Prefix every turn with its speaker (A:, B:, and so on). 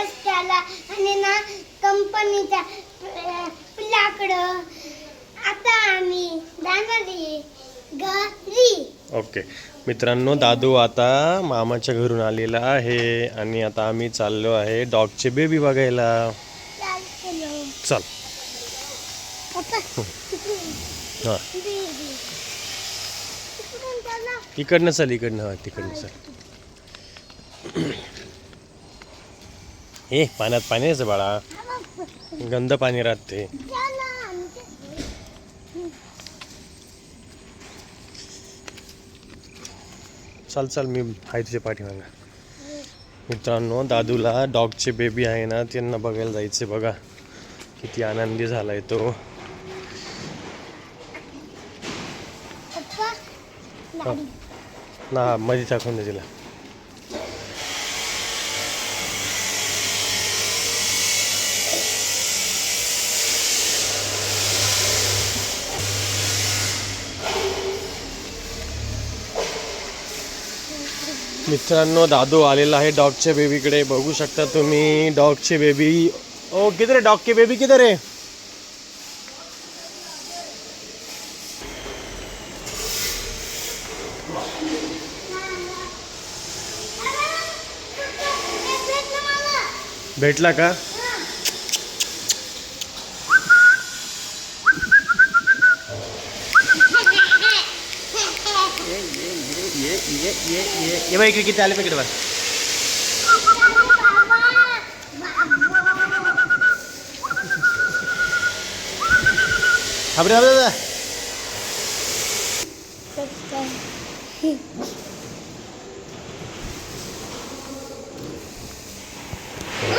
A: आणि ना कंपनीच्या पिलाकडं आता आम्ही जाणार घरी.
B: ओके. मित्रांनो दादू आता मामाच्या घरून आलेला आहे आणि आता आम्ही चाललो आहे डॉगचे बेबी बघायला.
A: चाल
B: हां. इकडनं चल इकडनं हा तिकडनं चल. ए पाण्यात पाणी यायचं बाळा.
A: हा.
B: गंद पाणी राहते
A: चला
B: चल मी आहे तुझ्या पाठीमागा मित्रांनो दादूला डॉगचे बेबी आहे ना त्यांना बघायला जायचे बघा. किती आनंदी झालाय तो. ना मध्ये टाकून दे तिला. मित्रांनो दादू आलेला आहे डॉगच्या बेबीकडे. बघू शकता तुम्ही डॉगचे बेबी. ओ किधर है डॉग के बेबी? किधर रे भेटला का? ये ये ये भाई क्रिकेट चाले पे किटवा habla habla